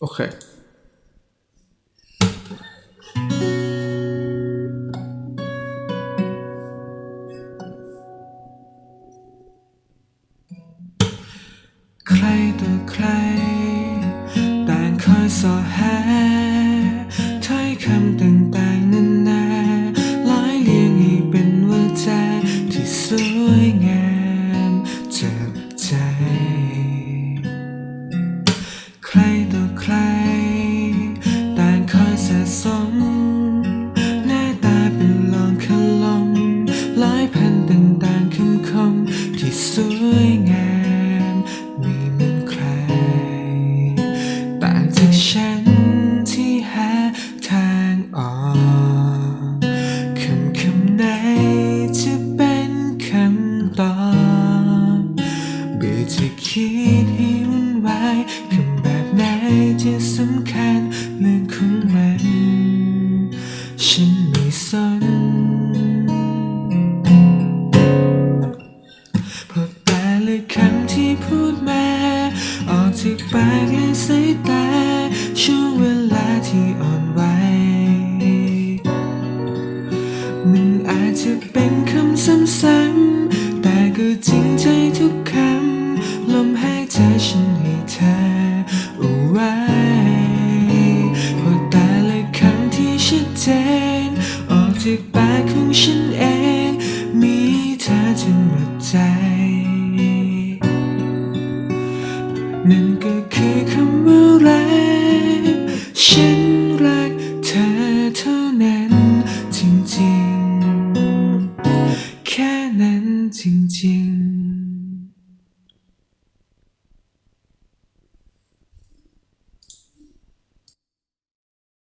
โอเคใครต่อใคร วยงามไม่เหมือนใคร ต่างจากฉันที่หาทางออกคำคำไหนจะเป็นคำตอบเบื่อจะคิดให้วุ่นวายคำแบบไหนที่สำคัญ จากปากและสายตา ช่วงเวลาที่อ่อนไหว มันอาจจะเป็นคำซ้ำๆ แต่ก็จริงใจทุกคำ ลมหายใจฉันให้เธอเอาไว้เพราะแต่ละคำที่ชัดเจน ออกจากปากของฉันเอง มีเธอจนหมดใจ become